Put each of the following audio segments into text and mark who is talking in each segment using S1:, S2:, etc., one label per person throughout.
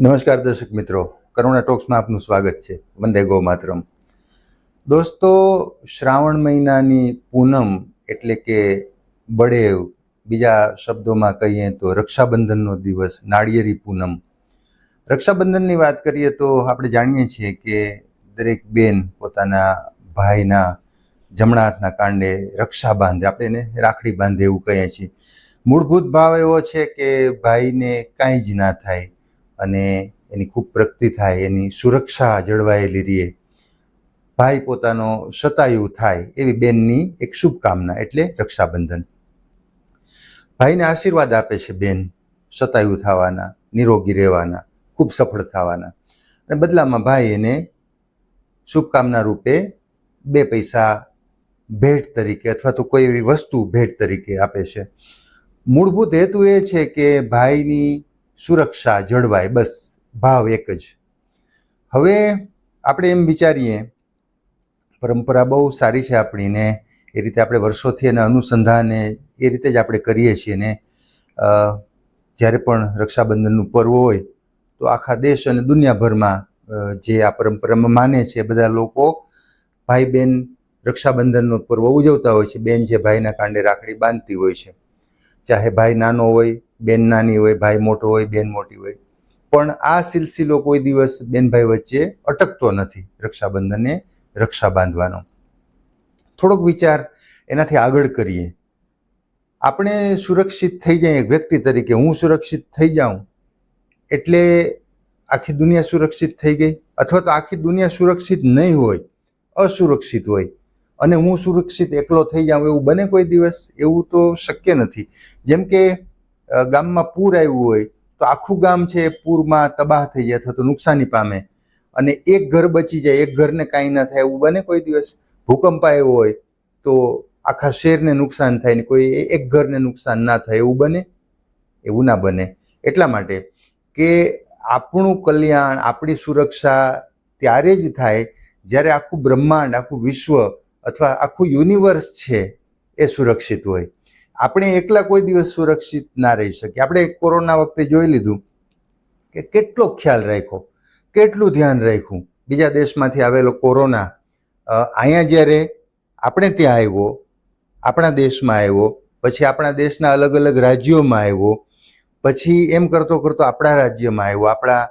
S1: નમસ્કાર દર્શક મિત્રો. કરુણા ટોક્સમાં આપનું સ્વાગત છે. વંદે ગો માતરમ દોસ્તો, શ્રાવણ મહિનાની પૂનમ એટલે કે બળેવ, બીજા શબ્દોમાં કહીએ તો રક્ષાબંધનનો દિવસ, નાળિયેરી પૂનમ. રક્ષાબંધનની વાત કરીએ તો આપણે જાણીએ છીએ કે દરેક બેન પોતાના ભાઈના જમણા હાથના કાંડે રક્ષા બાંધે. આપણે એને રાખડી બાંધે એવું કહીએ છીએ. મૂળભૂત ભાવ એવો છે કે ભાઈને કાંઈ જ ના થાય. અને એની ખૂબ પ્રગતિ થાય, એની સુરક્ષા જળવાયેલી રહે. ભાઈ પોતાનો સતાયુ થાય એવી બેનની એક શુભકામના એટલે રક્ષાબંધન. ભાઈને આશીર્વાદ આપે છે બેન, સતાયુ થવાના, નિરોગી રહેવાના, ખૂબ સફળ થવાના. અને બદલામાં ભાઈ એને શુભકામના રૂપે બે પૈસા ભેટ તરીકે અથવા તો કોઈ એવી વસ્તુ ભેટ તરીકે આપે છે. મૂળભૂત હેતુ એ છે કે ભાઈની સુરક્ષા જળવાય, બસ, ભાવ એક જ. હવે આપણે એમ વિચારીએ, પરંપરા બહુ સારી છે આપણી ને એ રીતે આપણે વર્ષોથી એના અનુસંધાને એ રીતે જ આપણે કરીએ છીએ ને જ્યારે પણ રક્ષાબંધનનું પર્વ હોય, તો આખા દેશ અને દુનિયાભરમાં જે આ પરંપરામાં માને છે બધા લોકો ભાઈ બહેન રક્ષાબંધનનો પર્વ ઉજવતા હોય છે. બેન જે ભાઈના કાંડે રાખડી બાંધતી હોય છે. ચાહે ભાઈ નાનો હોય બેન નાની હોય, ભાઈ મોટો હોય, બેન મોટી હોય. પણ આ સિલસિલો કોઈ દિવસ બેનભાઈ વચ્ચે અટકતો નથી રક્ષાબંધનને રક્ષા બાંધવાનો. થોડોક વિચાર એનાથી આગળ કરીએ. આપણે સુરક્ષિત થઈ જઈએ વ્યક્તિ તરીકે હું સુરક્ષિત થઈ જાઉં, એટલે આખી દુનિયા સુરક્ષિત થઈ ગઈ? અથવા તો આખી દુનિયા સુરક્ષિત નહીં હોય, અસુરક્ષિત હોય. અને હું સુરક્ષિત એકલો થઈ જાઉં એવું બને કોઈ દિવસ? એવું તો શક્ય નથી. જેમ કે ગામમાં પૂર આવ્યું હોય, તો આખું ગામ છે એ પૂરમાં તબાહ થઈ જાય, અથવા તો નુકસાની પામે. અને એક ઘર બચી જાય, એક ઘરને કાંઈ ના થાય, એવું બને કોઈ દિવસ. ભૂકંપ આવ્યો હોય, તો આખા શહેરને નુકસાન થાય ને કોઈ એક ઘરને નુકસાન ના થાય, એવું બને? એવું ના બને. એટલા માટે કે આપણું કલ્યાણ, આપણી સુરક્ષા ત્યારે જ થાય જ્યારે આખું બ્રહ્માંડ, આખું વિશ્વ અથવા આખું યુનિવર્સ છે એ સુરક્ષિત હોય. આપણે એકલા કોઈ દિવસ સુરક્ષિત ના રહી શકીએ. આપણે કોરોના વખતે જોઈ લીધું કે કેટલો ખ્યાલ રાખ્યો, કેટલું ધ્યાન રાખ્યું. બીજા દેશમાંથી આવેલો કોરોના અહીંયા જ્યારે આપણે ત્યાં આવ્યો, આપણા દેશમાં આવ્યો, પછી આપણા દેશના અલગ અલગ રાજ્યોમાં આવ્યો, પછી એમ કરતો કરતો આપણા રાજ્યમાં આવ્યો, આપણા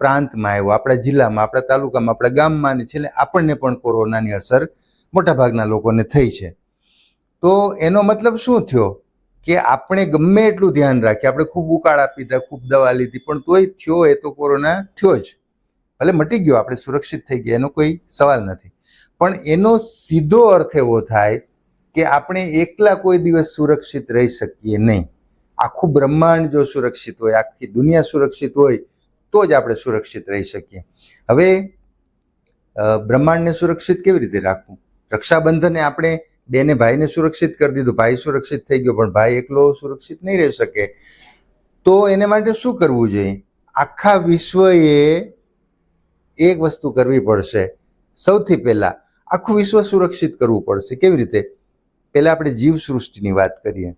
S1: પ્રાંતમાં આવ્યો, આપણા જિલ્લામાં, આપણા તાલુકામાં, આપણા ગામમાં અને છેલ્લે આપણને પણ કોરોનાની અસર મોટાભાગના લોકોને થઈ છે. તો એનો મતલબ શું થયો? કે આપણે ગમે એટલું ધ્યાન રાખીએ, આપણે ખૂબ ઉકાળ આપી દીધા, ખૂબ દવા લીધી, પણ તોય થયો એ તો કોરોના થયો જ. ભલે મટી ગયો, આપણે સુરક્ષિત થઈ ગયા, એનો કોઈ સવાલ નથી. પણ એનો સીધો અર્થ એવો થાય કે આપણે એકલા કોઈ દિવસ સુરક્ષિત રહી શકીએ નહીં. આખું બ્રહ્માંડ જો સુરક્ષિત હોય, આખી દુનિયા સુરક્ષિત હોય, તો જ આપણે સુરક્ષિત રહી શકીએ. હવે બ્રહ્માંડને સુરક્ષિત કેવી રીતે રાખવું? રક્ષાબંધને આપણે બેને ભાઈને સુરક્ષિત કરી દીધું. ભાઈ સુરક્ષિત થઈ ગયો, પણ ભાઈ એકલો સુરક્ષિત નહીં રહી શકે. તો એને માટે શું કરવું જોઈએ? આખા વિશ્વએ એક વસ્તુ કરવી પડશે. સૌથી પહેલાં આખું વિશ્વ સુરક્ષિત કરવું પડશે. કેવી રીતે? પહેલાં આપણે જીવ સૃષ્ટિની વાત કરીએ.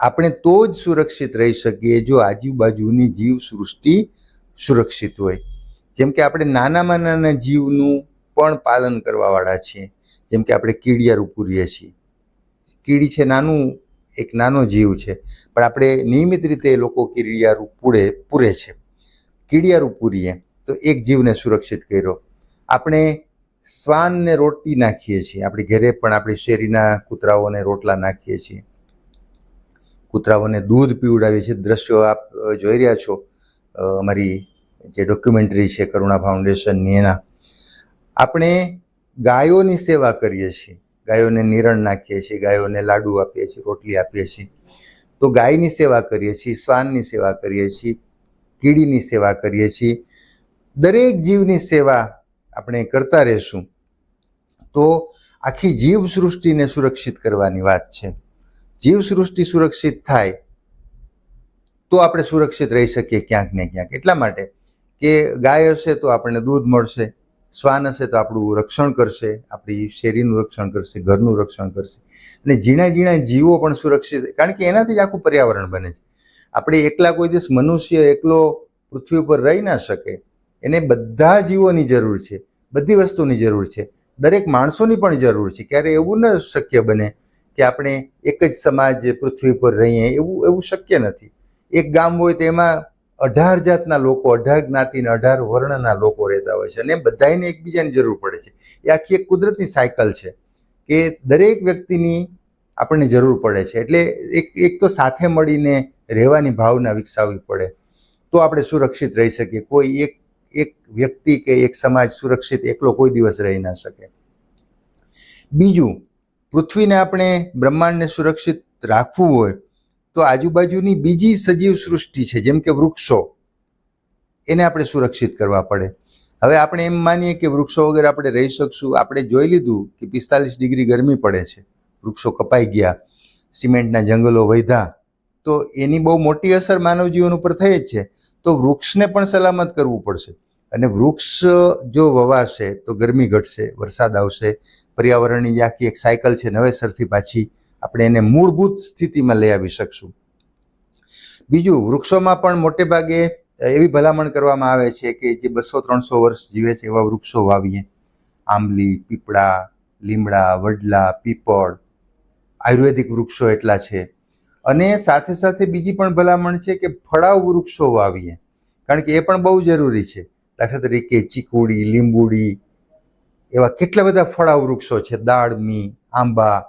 S1: આપણે તો જ સુરક્ષિત રહી શકીએ જો આજુબાજુની જીવ સૃષ્ટિ સુરક્ષિત હોય. જેમ કે આપણે નાનામાં નાના જીવનું પણ પાલન કરવાવાળા છીએ. જેમ કે આપણે કીડિયારું પૂરીએ છીએ. કીડી છે નાનું, એક નાનો જીવ છે. પણ આપણે નિયમિત રીતે લોકો કીડિયારું પૂરે પૂરે છે. કીડિયારું પૂરીએ, તો એક જીવને સુરક્ષિત કર્યો. આપણે શ્વાનને રોટલી નાખીએ છીએ. આપણી ઘરે પણ આપણી શેરીના કૂતરાઓને રોટલા નાખીએ છીએ. કૂતરાઓને દૂધ પીવડાવીએ છીએ. દ્રશ્યો આપ જોઈ રહ્યા છો. અમારી જે ડોક્યુમેન્ટરી છે કરુણા ફાઉન્ડેશનની એના. આપણે ગાયોની સેવા કરીએ છીએ. ગાયોને નિરણ નાખીએ છીએ, ગાયોને લાડુ આપીએ છીએ, રોટલી આપીએ છીએ. તો ગાયની સેવા કરીએ છીએ, શ્વાનની સેવા કરીએ છીએ, કીડીની સેવા કરીએ છીએ. દરેક જીવની સેવા આપણે કરતા રહેશું. તો આખી જીવ સૃષ્ટિને સુરક્ષિત કરવાની વાત છે. જીવ સૃષ્ટિ સુરક્ષિત થાય તો આપણે સુરક્ષિત રહી શકીએ ક્યાંક ને ક્યાંક. એટલા માટે કે ગાય હશે તો આપણને દૂધ મળશે શ્વાન હશે તો આપણું રક્ષણ કરશે, આપણી શેરીનું રક્ષણ કરશે, ઘરનું રક્ષણ કરશે. અને ઝીણા ઝીણા જીવો પણ સુરક્ષિત, કારણ કે એનાથી જ આખું પર્યાવરણ બને છે. આપણે એકલા કોઈ દિવસ મનુષ્ય એકલો પૃથ્વી ઉપર રહી ના શકે. એને બધા જીવોની જરૂર છે, બધી વસ્તુની જરૂર છે. દરેક માણસોની પણ જરૂર છે. ક્યારે એવું ન શક્ય બને કે આપણે એક જ સમાજ પૃથ્વી પર રહીએ, એવું એવું શક્ય નથી. એક ગામ હોય તેમાં અઢાર જાતના લોકો, અઢાર જ્ઞાતિના અઢાર વર્ણના લોકો રહેતા હોય છે. અને બધાને એકબીજાની જરૂર પડે છે. એ આખી એક કુદરતની સાયકલ છે કે દરેક વ્યક્તિની આપણને જરૂર પડે છે. એટલે એક એક તો સાથે મળીને રહેવાની ભાવના વિકસાવવી પડે. તો આપણે સુરક્ષિત રહી શકીએ. કોઈ એક એક વ્યક્તિ કે એક સમાજ સુરક્ષિત એકલો કોઈ દિવસ રહી ના શકે. બીજું, પૃથ્વીને આપણે બ્રહ્માંડને સુરક્ષિત રાખવું હોય તો આજુબાજુની બીજી સજીવ સૃષ્ટિ છે, જેમ કે વૃક્ષો, એને આપણે સુરક્ષિત કરવા પડે. હવે આપણે એમ માનીએ કે વૃક્ષો વગર આપણે રહી શકશું. આપણે જોઈ લીધું કે પિસ્તાલીસ ડિગ્રી ગરમી પડે છે. વૃક્ષો કપાઈ ગયા, સિમેન્ટના જંગલો વધ્યા. તો એની બહુ મોટી અસર માનવ ઉપર થઈ જ છે. તો વૃક્ષને પણ સલામત કરવું પડશે. અને વૃક્ષ જો વવાશે તો ગરમી ઘટશે, વરસાદ આવશે, પર્યાવરણની આખી એક સાયકલ છે, નવેસરથી પાછી આપણે એને મૂળભૂત સ્થિતિમાં લઈ આવી શકશું. બીજું, વૃક્ષોમાં પણ મોટે ભાગે એવી ભલામણ કરવામાં આવે છે કે જે બસો ત્રણસો વર્ષ જીવે છે એવા વૃક્ષો વાવીએ. આંબલી, પીપળા, લીમડા, વડલા, પીપળ, આયુર્વેદિક વૃક્ષો એટલા છે. અને સાથે સાથે બીજી પણ ભલામણ છે કે ફળાવ વૃક્ષો વાવીએ. કારણ કે એ પણ બહુ જરૂરી છે. દાખલા તરીકે ચીકુડી, લીંબુડી, એવા કેટલા બધા ફળાવ વૃક્ષો છે. દાળમી, આંબા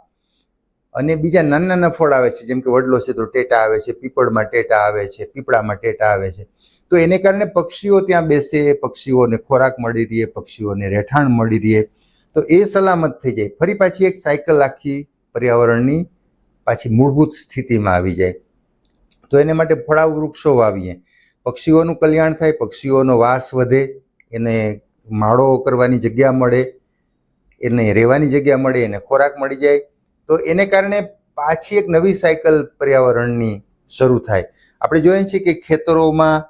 S1: અને બીજા નાના નાના ફળ આવે છે, જેમ કે વડલો છે તો ટેટા આવે છે, પીપળમાં ટેટા આવે છે, પીપળામાં ટેટા આવે છે. તો એને કારણે પક્ષીઓ ત્યાં બેસે, પક્ષીઓને ખોરાક મળી રહે, પક્ષીઓને રહેઠાણ મળી રહે. તો એ સલામત થઈ જાય. ફરી પાછી એક સાયકલ આખી પર્યાવરણની પાછી મૂળભૂત સ્થિતિમાં આવી જાય. તો એને માટે ફળાવ વૃક્ષો વાવીએ. પક્ષીઓનું કલ્યાણ થાય, પક્ષીઓનો વાસ વધે, એને માળો કરવાની જગ્યા મળે, એને રહેવાની જગ્યા મળે, એને ખોરાક મળી જાય. તો એને કારણે પાછી એક નવી સાયકલ પર્યાવરણની શરૂ થાય. આપણે જોઈએ છીએ કે ખેતરોમાં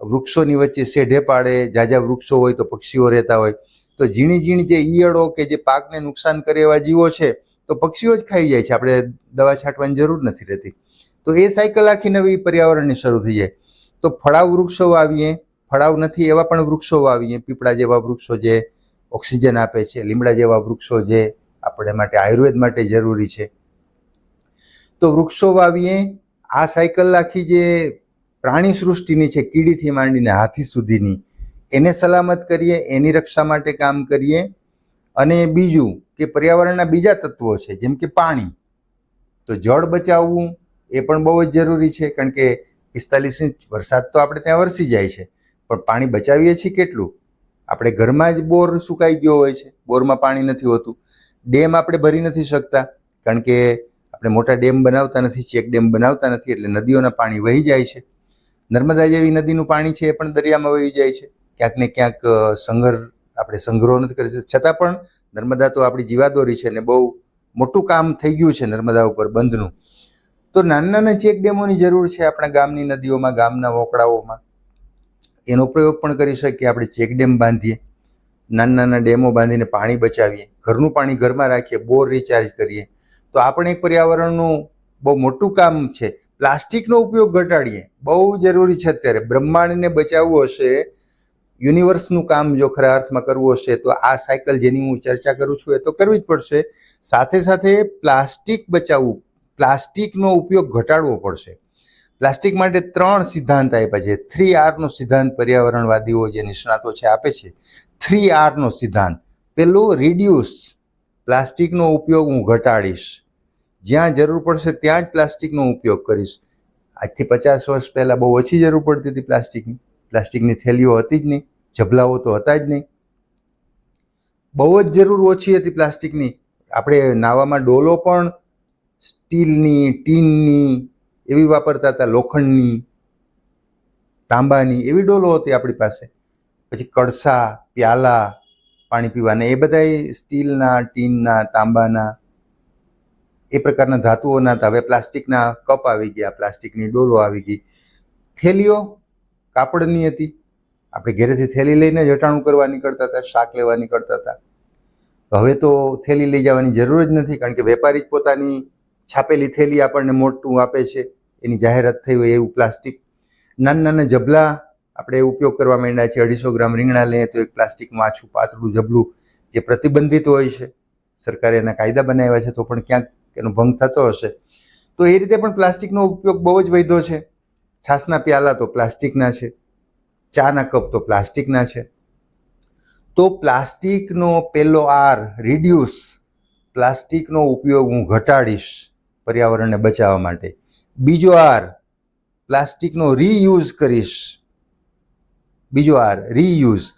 S1: વૃક્ષોની વચ્ચે શેઢે પાડે, જાજા વૃક્ષો હોય તો પક્ષીઓ રહેતા હોય. તો ઝીણી ઝીણી જે ઈયળો કે જે પાકને નુકસાન કરે એવા જીવો છે, તો પક્ષીઓ જ ખાઈ જાય છે. આપણે દવા છાંટવાની જરૂર નથી રહેતી. તો એ સાયકલ આખી નવી પર્યાવરણની શરૂ થઈ જાય. તો ફળાવ વૃક્ષો વાવીએ. ફળાવ નથી, એવા પણ વૃક્ષો વાવીએ. પીપળા જેવા વૃક્ષો જે ઓક્સિજન આપે છે, લીમડા જેવા વૃક્ષો જે આપણે માટે આયુર્વેદ માટે જરૂરી છે. તો વૃક્ષો વાવીએ, આ સાયકલ આખી જે પ્રાણી સૃષ્ટિની છે, કીડીથી માંડીને હાથી સુધીની, એને સલામત કરીએ, એની રક્ષા માટે કામ કરીએ. અને બીજું કે પર્યાવરણના બીજા તત્વો છે, જેમ કે પાણી. તો જળ બચાવવું એ પણ બહુ જ જરૂરી છે, કારણ કે પિસ્તાલીસ ઇંચ વરસાદ તો આપણે ત્યાં વરસી જાય છે. પણ પાણી બચાવીએ છીએ કેટલું? આપણે ઘરમાં જ બોર સુકાઈ ગયો હોય છે, બોરમાં પાણી નથી હોતું. ડેમ આપણે ભરી નથી શકતા, કારણ કે આપણે મોટા ડેમ બનાવતા નથી, ચેક ડેમ બનાવતા નથી, એટલે નદીઓના પાણી વહી જાય છે. નર્મદા જેવી નદીનું પાણી છે એ પણ દરિયામાં વહી જાય છે. ક્યાંક ને ક્યાંક સંઘર, આપણે સંગ્રહ નથી કરી શકતા. છતાં પણ નર્મદા તો આપણી જીવાદોરી છે ને બહુ મોટું કામ થઈ ગયું છે નર્મદા ઉપર બંધનું. તો નાના નાના ચેક ડેમોની જરૂર છે આપણા ગામની નદીઓમાં, ગામના વોકડાઓમાં એનો પ્રયોગ પણ કરી શકીએ, આપણે ચેક ડેમ બાંધીએ. નાના નાના ડેમો બાંધીને પાણી બચાવીએ, ઘરનું પાણી ઘરમાં રાખીએ, બોર રિચાર્જ કરીએ. તો આપણે એક પર્યાવરણનું બહુ મોટું કામ છે. પ્લાસ્ટિકનો ઉપયોગ ઘટાડીએ. બહુ જરૂરી છે અત્યારે. બ્રહ્માંડને બચાવવું હશે, યુનિવર્સનું કામ જો ખરા અર્થમાં કરવું હશે, તો આ સાયકલ જેની હું ચર્ચા કરું છું એ તો કરવી જ પડશે. સાથે સાથે પ્લાસ્ટિક બચાવવું, પ્લાસ્ટિકનો ઉપયોગ ઘટાડવો પડશે. પ્લાસ્ટિક માટે ત્રણ સિદ્ધાંત આપ્યા છે. થ્રી આરનો સિદ્ધાંત પર્યાવરણવાદીઓ જે નિષ્ણાતો છે, આપે છે. થ્રી આરનો સિદ્ધાંત. પેલું રિડ્યુસ પ્લાસ્ટિકનો ઉપયોગ હું ઘટાડીશ. જ્યાં જરૂર પડશે ત્યાં જ પ્લાસ્ટિકનો ઉપયોગ કરીશ. આજથી પચાસ વર્ષ પહેલાં બહુ ઓછી જરૂર પડતી હતી પ્લાસ્ટિકની. પ્લાસ્ટિકની થેલીઓ હતી જ નહીં જબલાઓ તો હતા જ નહીં. બહુ જ જરૂર ઓછી હતી પ્લાસ્ટિકની. આપણે નાવામાં ડોલો પણ સ્ટીલની, ટીનની એવી વાપરતા હતા, લોખંડની, તાંબાની એવી ડોલો હતી આપણી પાસે. પછી કળસા પ્યાલા, પાણી પીવાના, એ બધા સ્ટીલના, ટીનના, તાંબાના, એ પ્રકારના ધાતુઓના હતા હવે પ્લાસ્ટિકના કપ આવી ગયા, પ્લાસ્ટિકની ડોલો આવી ગઈ. થેલીઓ કાપડની હતી. આપણે ઘરેથી થેલી લઈને જ અટાણું કરવા નીકળતા હતા, શાક લેવા નીકળતા હતા. હવે તો થેલી લઈ જવાની જરૂર જ નથી, કારણ કે વેપારી જ પોતાની છાપેલી થેલી આપણને મોટું આપે છે. એની જાહેરાત થઈ હોય એવું પ્લાસ્ટિક. નાના નાના જબલા આપણે ઉપયોગ કરવા માંડ્યા છીએ અઢીસો ગ્રામ રીંગણા લઈએ તો એક પ્લાસ્ટિકમાં આછું પાતળું, જબલું જે પ્રતિબંધિત હોય છે. સરકારે એના કાયદા બનાવ્યા છે તો પણ ક્યાંક એનો ભંગ થતો હશે. તો એ રીતે પણ પ્લાસ્ટિકનો ઉપયોગ બહુ જ વધ્યો છે. છાસના પ્યાલા તો પ્લાસ્ટિકના છે. ચાના કપ તો પ્લાસ્ટિકના છે. તો પ્લાસ્ટિકનો પહેલો આર રિડ્યુસ પ્લાસ્ટિકનો ઉપયોગ હું ઘટાડીશ પર્યાવરણને બચાવવા માટે. બીજો આર પ્લાસ્ટિકનો રીયુઝ કરીશ. બીજો આર રીયુઝ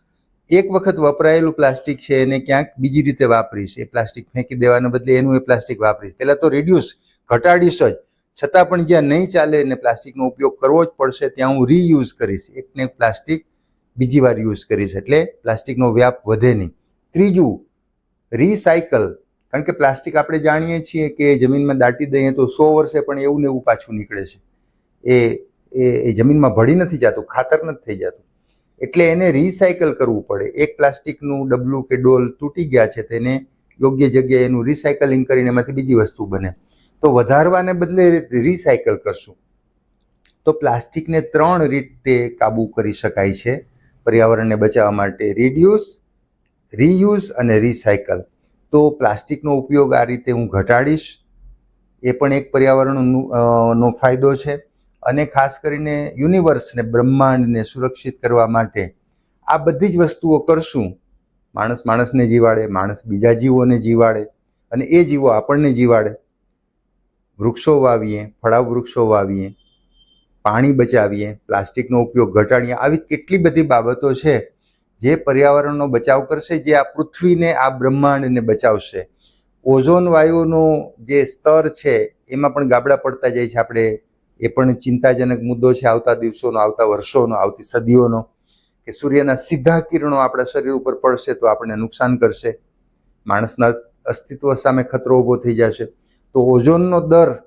S1: એક વખત વપરાયેલું પ્લાસ્ટિક છે એને ક્યાંક બીજી રીતે વાપરીશ. એ પ્લાસ્ટિક ફેંકી દેવાને બદલે એનું એ પ્લાસ્ટિક વાપરીશ. પહેલાં તો રિડ્યુસ ઘટાડીશ જ. છતાં પણ જ્યાં નહીં ચાલે ને પ્લાસ્ટિકનો ઉપયોગ કરવો જ પડશે, ત્યાં હું રીયુઝ કરીશ. એકને એક પ્લાસ્ટિક બીજી વાર યુઝ કરીશ. એટલે પ્લાસ્ટિકનો વ્યાપ વધે નહીં. ત્રીજું રિસાયકલ કારણ કે પ્લાસ્ટિક આપણે જાણીએ છીએ કે જમીનમાં દાટી દઈએ તો સો વર્ષે પણ એવું ને એવું પાછું નીકળે છે. એ એ જમીનમાં ભળી નથી જતું, ખાતર નથી થઈ જતું. એટલે એને રિસાયકલ કરવું પડે. એક પ્લાસ્ટિકનું ડબલું કે ડોલ તૂટી ગયા છે તેને યોગ્ય જગ્યાએ એનું રિસાયકલિંગ કરીને એમાંથી બીજી વસ્તુ બને. તો વધારવાને બદલે રિસાયકલ કરશું. તો પ્લાસ્ટિકને ત્રણ રીતે કાબૂ કરી શકાય છે પર્યાવરણને બચાવવા માટે. રિડ્યુસ રીયુઝ અને રિસાયકલ તો પ્લાસ્ટિકનો ઉપયોગ આ રીતે હું ઘટાડીશ. એ પણ એક પર્યાવરણનો ફાયદો છે. અને ખાસ કરીને યુનિવર્સને બ્રહ્માંડને સુરક્ષિત કરવા માટે આ બધી જ વસ્તુઓ કરશું. માણસ માણસને જીવાડે, માણસ બીજા જીવોને જીવાડે અને એ જીવો આપણને જીવાડે. વૃક્ષો વાવીએ, ફળાવ વૃક્ષો વાવીએ, પાણી બચાવીએ, પ્લાસ્ટિકનો ઉપયોગ ઘટાડીએ, આવી કેટલી બધી બાબતો છે જે પર્યાવરણનો બચાવ કરશે, જે આ પૃથ્વીને, આ બ્રહ્માંડને બચાવશે. ઓઝોન વાયુનો જે સ્તર છે, એમાં પણ ગાબડા પડતા જાય છે આપણે એ પણ ચિંતાજનક મુદ્દો છે આવતા દિવસોનો, આવતા વર્ષોનો, આવતી સદીઓનો, કે સૂર્યના સીધા કિરણો આપણા શરીર ઉપર પડશે તો આપણને નુકસાન કરશે. માણસના અસ્તિત્વ સામે ખતરો ઊભો થઈ જશે. તો ઓઝોનનો દર,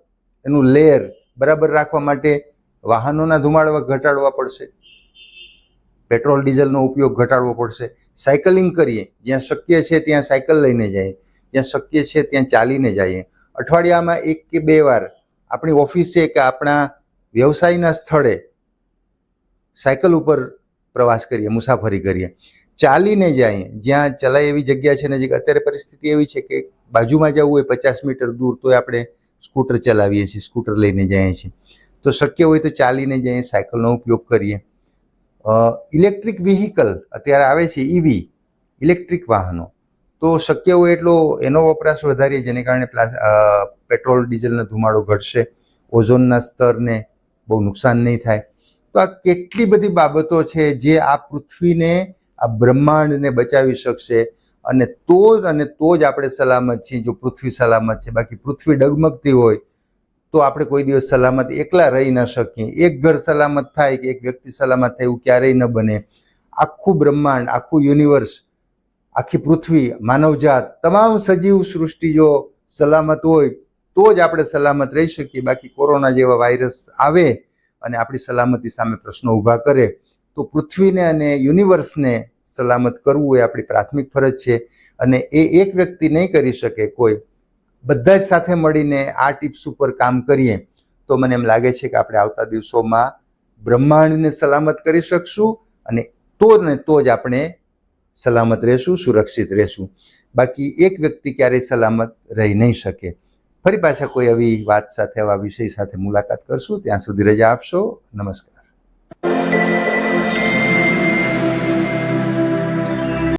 S1: એનું લેયર બરાબર રાખવા માટે વાહનોના ધુમાડવા ઘટાડવા પડશે. પેટ્રોલ, ડીઝલનો ઉપયોગ ઘટાડવો પડશે. સાયકલિંગ કરીએ, જ્યાં શક્ય છે ત્યાં સાયકલ લઈને જઈએ. જ્યાં શક્ય છે ત્યાં ચાલીને જઈએ. અઠવાડિયામાં એક કે બે વાર આપણી ઓફિસે કે આપણા વ્યવસાયના સ્થળે સાયકલ ઉપર પ્રવાસ કરીએ, મુસાફરી કરીએ. ચાલીને જઈએ જ્યાં ચલાય એવી જગ્યા છે નજીક. અત્યારે પરિસ્થિતિ એવી છે કે બાજુમાં જવું હોય પચાસ મીટર દૂર તોય આપણે સ્કૂટર ચલાવીએ છીએ, સ્કૂટર લઈને જઈએ છીએ. તો શક્ય હોય તો ચાલીને જઈએ, સાયકલનો ઉપયોગ કરીએ. ઇલેક્ટ્રિક વ્હીકલ અત્યારે આવે છે ઈવી ઇલેક્ટ્રિક વાહનો. તો શક્ય હોય એટલો એનો વપરાશ વધારીએ, જેને કારણે પેટ્રોલ, ડીઝલનો ધુમાડો ઘટશે. ઓઝોનના સ્તરને બહુ નુકસાન નહીં થાય. તો આ કેટલી બધી બાબતો છે જે આ પૃથ્વીને, આ બ્રહ્માંડને બચાવી શકશે. અને તો જ, અને તો જ આપણે સલામત છીએ જો પૃથ્વી સલામત છે. બાકી પૃથ્વી ડગમગતી હોય, તો આપણે કોઈ દિવસ સલામત એકલા રહી ન શકીએ. એક ઘર સલામત થાય કે એક વ્યક્તિ સલામત થાય એવું ક્યારેય ન બને. આખું બ્રહ્માંડ, આખું યુનિવર્સ આખી પૃથ્વી, માનવજાત, તમામ સજીવ સૃષ્ટિ જો સલામત હોય, તો જ આપણે સલામત રહી શકીએ. બાકી કોરોના જેવા વાયરસ આવે અને આપણી સલામતી સામે પ્રશ્નો ઊભા કરે, તો પૃથ્વીને અને યુનિવર્સને સલામત કરવું એ આપણી પ્રાથમિક ફરજ છે. અને એ એક વ્યક્તિ નહીં કરી શકે કોઈ. બધા જ સાથે મળીને આ ટિપ્સ ઉપર કામ કરીએ, તો મને એમ લાગે છે કે આપણે આવતા દિવસોમાં બ્રહ્માંડને સલામત કરી શકશું અને તો ને તો જ આપણે સલામત રહેશું, સુરક્ષિત રહેશું. બાકી એક વ્યક્તિ ક્યારેય સલામત રહી નહીં શકે. ફરી પાછા કોઈ આવી વાત સાથે, આવા વિષય સાથે મુલાકાત કરશું. ત્યાં સુધી રજા આપશો. નમસ્કાર.